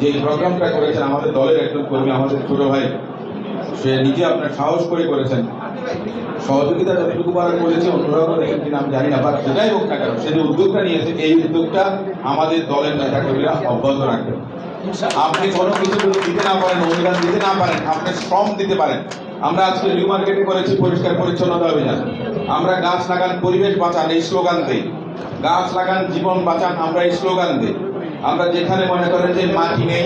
যে প্রোগ্রামটা করেছেন, আমাদের দলের একজন কর্মী, আমাদের ছোট ভাই, সে নিজে আপনার সাহস করে করেছেন। সহযোগিতা যতটুকু পারা করেছে, অন্যরাও দেখেন কিনা, আমি জানি না বা সেটাই হোক না কেন, সে যে উদ্যোগটা নিয়েছে, এই উদ্যোগটা আমাদের দলের নেতা কর্মীরা অব্যাহত রাখবেন। আপনি কোনো কিছু দিতে না পারেন, অনুদান দিতে না পারেন, আপনি শ্রম দিতে পারেন, আমরা আজকে নিউ মার্কেটে করেছি, পরিষ্কার পরিচ্ছন্নতা অভিযান। আমরা গাছ লাগান, পরিবেশ বাঁচান, এই স্লোগান দিই। গাছ লাগান, জীবন বাঁচান, আমরা এই স্লোগান দিই। আমরা যেখানে মনে করেন যে মাটি নেই,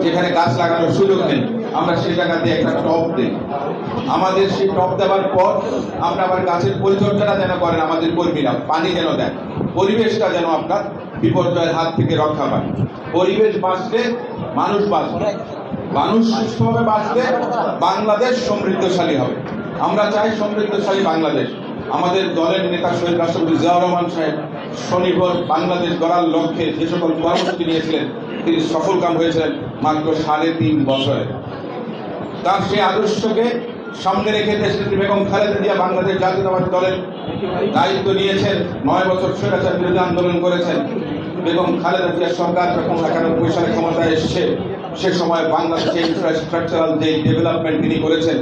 যেখানে গাছ লাগানোর সুযোগ নেই, আমরা সেই জায়গাতে একটা টপ দিই। আমাদের সেই টপ দেওয়ার পর আমরা আবার গাছের পরিচর্যাটা যেন করেন আমাদের কর্মীরা, পানি যেন দেন। পরিবেশটা যেন আপনার বিপর্যয়ের হাত থেকে রক্ষা পায়। পরিবেশ বাঁচলে মানুষ বাঁচবে। মানুষ সুস্থভাবে বাঁচলে বাংলাদেশ সমৃদ্ধশালী হবে। আমরা চাই সমৃদ্ধশালী বাংলাদেশ। আমাদের দলের নেতা শহীদ রাষ্ট্রপতি জিয়াউর রহমান সাহেব স্বনির্ভর বাংলাদেশ গড়ার লক্ষ্যে যে সকল কর্মসূচি নিয়েছিলেন, তিনি সফল কাম হয়েছিলেন মাত্র সাড়ে তিন বছরে। তার সেই আদর্শকে সামনে রেখে দেশনেত্রী বেগম খালেদা জিয়া বাংলাদেশ জাতীয়তাবাদী দলের দায়িত্ব নিয়েছেন, নয় বছর স্বৈরাচার বিরোধী আন্দোলন করেছেন। বেগম খালেদা জিয়া সরকার যখন একানব্বই সালে ক্ষমতায় এসছে, সে সময় বাংলাদেশে ইনফ্রাস্ট্রাকচারাল যে ডেভেলপমেন্ট তিনি করেছেন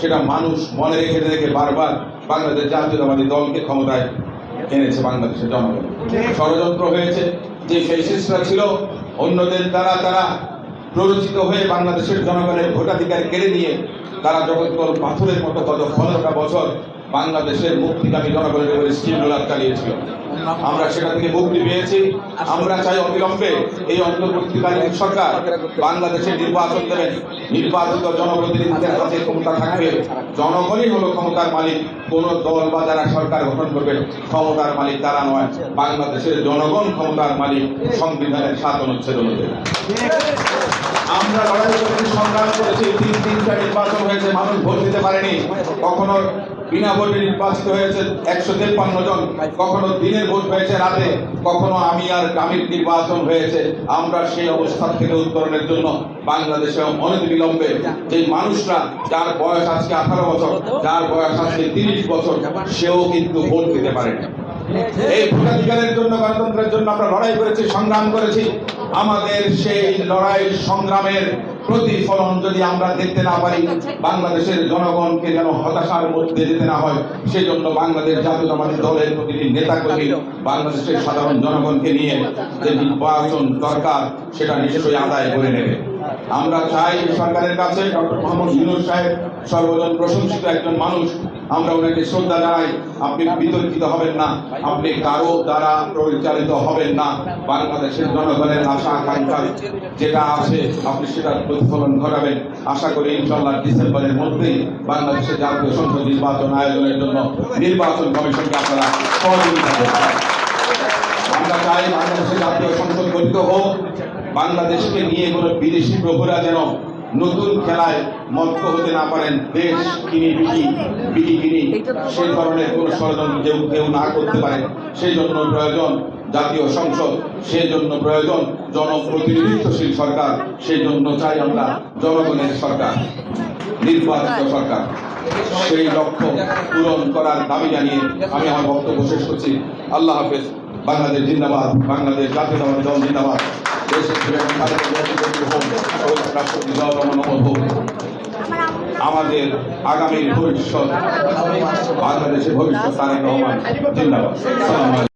সেটা মানুষ মনে রেখে রেখে বারবার বাংলাদেশ জাতীয়তাবাদী দলকে ক্ষমতায় এনেছে বাংলাদেশের জনগণ। ষড়যন্ত্র হয়েছে, যে ফেসিস্টরা ছিল, অন্যদের দ্বারা তারা প্ররোচিত হয়ে বাংলাদেশের জনগণের ভোটাধিকার কেড়ে নিয়ে তারা জগৎকল পাথরের মতো গত পনেরোটা বছর বাংলাদেশের মুক্তিকামী জনগণের উপরে স্টিম রোলার চালিয়েছিল। আমরা সেটা থেকে মুক্তি পেয়েছি। আমরা চাই অবিলম্বে এই অন্তর্বর্তীকালীন সরকার বাংলাদেশে নির্বাচন দেবেন নির্বাচিত জনপ্রতিনিধিদের ক্ষমতা থাকবে, জনগণই হলো ক্ষমতার মালিক। কোন দল বা যারা সরকার গঠন করবে, ক্ষমতার মালিক তারা নয়। বাংলাদেশের জনগণ ক্ষমতার মালিক সংবিধানের সাত অনুচ্ছেদ আমরা লড়াই করেছি, সংগ্রাম করেছি, তিন তিনটা নির্বাচন হয়েছে, মানুষ ভোট দিতে পারেনি। কখনো বিনা ভোটে নির্বাচিত হয়েছে একশো তেপ্পান্ন জন, কখনো দিনের ভোট হয়েছে রাতে, কখনো আমি আর গ্রামীণ নির্বাচন হয়েছে। আমরা সেই অবস্থা থেকে উত্তরণের জন্য বাংলাদেশে অনেক বিলম্বে যে মানুষরা, যার বয়স আজকে আঠারো বছর, যার বয়স আজকে তিরিশ বছর, সেও কিন্তু ভোট দিতে পারে এই ভোটাধিকারের জন্য, গণতন্ত্রের জন্য আমরা লড়াই করেছি, সংগ্রাম করেছি। আমাদের সেই লড়াই সংগ্রামের প্রতিফলন যদি আমরা দেখতে না পারি, বাংলাদেশের জনগণকে যেন হতাশার মধ্যে যেতে না হয়, সেজন্য বাংলাদেশ জাতীয়তাবাদী দলের প্রতিটি নেতা কর্মী বাংলাদেশের সাধারণ জনগণকে নিয়ে যে নির্বাচন দরকার, সেটা নিশ্চয়ই আদায় করে নেবে। আমরা চাই সরকারের কাছে ডক্টর মোহাম্মদ ইউনুস সাহেব সর্বজন প্রশংসিত একজন মানুষ। আমরা ওনাকে শ্রদ্ধা জানাই, আপনি বিতর্কিত হবেন না, আপনি কারও দ্বারা পরিচালিত হবেন না। বাংলাদেশের জনগণের আশা আকাঙ্ক্ষা যেটা আছে, আপনি সেটার প্রতিফলন ঘটাবেন। আশা করি ইনশাল্লাহ ডিসেম্বরের মধ্যেই বাংলাদেশের জাতীয় সংসদ নির্বাচন আয়োজনের জন্য নির্বাচন কমিশনকে আপনারা সহযোগিতা আমরা চাই বাংলাদেশের জাতীয় সংসদ গঠিত হোক। বাংলাদেশকে নিয়ে কোনো বিদেশি প্রভুরা যেন নতুন খেলায় মত্ত হতে না পারেন, দেশ কিনি বিকি বিকি কিনি সেই ধরনের কোনো ষড়যন্ত্র কেউ কেউ না করতে পারে। সেই জন্য প্রয়োজন জাতীয় সংসদ, সেই জন্য প্রয়োজন জনপ্রতিনিধিত্বশীল সরকার, সেই জন্য চাই আমরা জনগণের সরকার, নির্বাচিত সরকার। সেই লক্ষ্য পূরণ করার দাবি জানিয়ে আমি আমার বক্তব্য শেষ করছি। আল্লাহ হাফেজ। বাংলাদেশ জিন্দাবাদ। বাংলাদেশ জাতীয়তাবাদী দল, জিন্দাবাদ। আমাদের আগামী ভবিষ্যৎ বাংলাদেশের ভবিষ্যৎ তারেক রহমান।